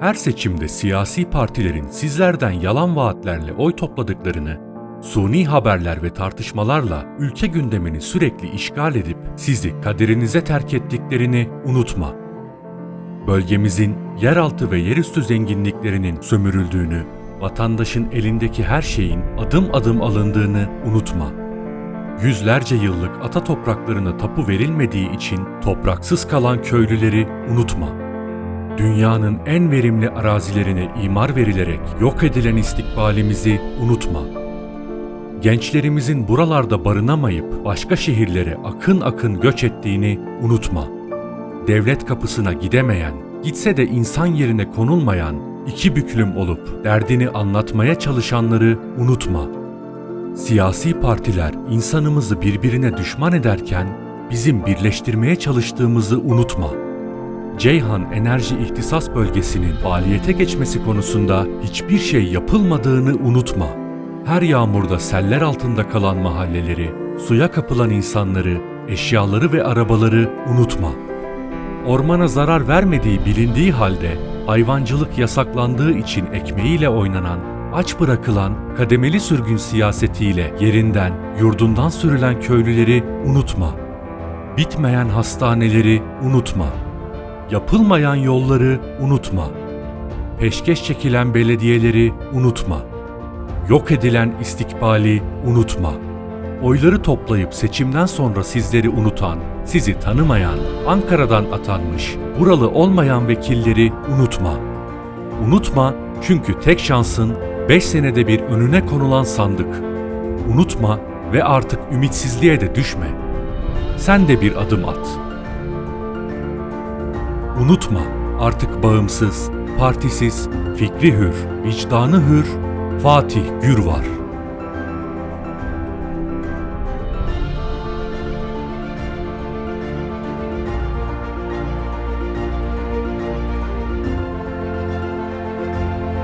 Her seçimde siyasi partilerin sizlerden yalan vaatlerle oy topladıklarını, suni haberler ve tartışmalarla ülke gündemini sürekli işgal edip sizi kaderinize terk ettiklerini unutma. Bölgemizin yeraltı ve yerüstü zenginliklerinin sömürüldüğünü, vatandaşın elindeki her şeyin adım adım alındığını unutma. Yüzlerce yıllık ata topraklarına tapu verilmediği için topraksız kalan köylüleri unutma. Dünyanın en verimli arazilerine imar verilerek yok edilen istikbalimizi unutma. Gençlerimizin buralarda barınamayıp başka şehirlere akın akın göç ettiğini unutma. Devlet kapısına gidemeyen, gitse de insan yerine konulmayan, iki büklüm olup derdini anlatmaya çalışanları unutma. Siyasi partiler insanımızı birbirine düşman ederken bizim birleştirmeye çalıştığımızı unutma. Ceyhan Enerji İhtisas Bölgesi'nin faaliyete geçmesi konusunda hiçbir şey yapılmadığını unutma. Her yağmurda seller altında kalan mahalleleri, suya kapılan insanları, eşyaları ve arabaları unutma. Ormana zarar vermediği bilindiği halde hayvancılık yasaklandığı için ekmeğiyle oynanan, aç bırakılan, kademeli sürgün siyasetiyle yerinden, yurdundan sürülen köylüleri unutma. Bitmeyen hastaneleri unutma. Yapılmayan yolları unutma. Peşkeş çekilen belediyeleri unutma. Yok edilen istikbali unutma. Oyları toplayıp seçimden sonra sizleri unutan, sizi tanımayan, Ankara'dan atanmış, buralı olmayan vekilleri unutma. Unutma çünkü tek şansın 5 senede bir önüne konulan sandık. Unutma ve artık ümitsizliğe de düşme. Sen de bir adım at. Unutma artık bağımsız, partisiz, fikri hür, vicdanı hür, Fatih Gür var.